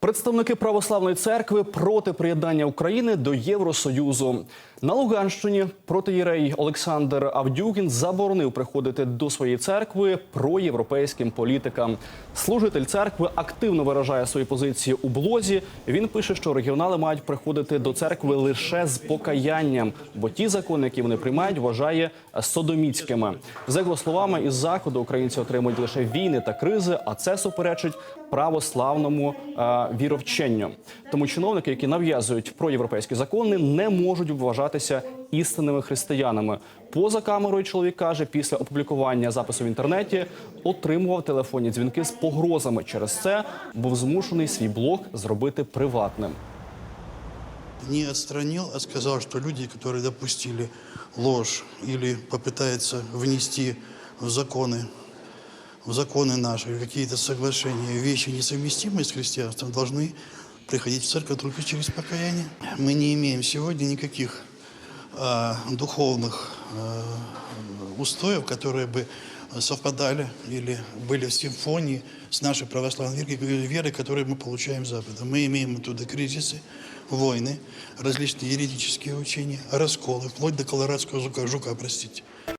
Представники православної церкви проти приєднання України до Євросоюзу на Луганщині протиєрей Олександр Авдюгін заборонив приходити до своєї церкви проєвропейським політикам. Служитель церкви активно виражає свої позиції у блозі. Він пише, що регіонали мають приходити до церкви лише з покаянням, бо ті закони, які вони приймають, вважає содоміцькими. За його словами, із заходу українці отримують лише війни та кризи, а це суперечить православному е, віровченню. Тому чиновники, які нав'язують проєвропейські закони, не можуть вважатися істинними християнами. Поза камерою чоловік каже, після опублікування запису в інтернеті отримував телефонні дзвінки з погрозами. Через це був змушений свій блог зробити приватним. не отстранил, а сказал, что люди, которые допустили ложь или попытаются внести в законы, В законы наши какие-то соглашения, вещи, несовместимые с христианством, должны приходить в церковь только через покаяние. Мы не имеем сегодня никаких а, духовных а, устоев, которые бы совпадали или были в симфонии с нашей православной верой, которую мы получаем с Запада. Мы имеем оттуда кризисы, войны, различные еретические учения, расколы, вплоть до колорадского жука простите.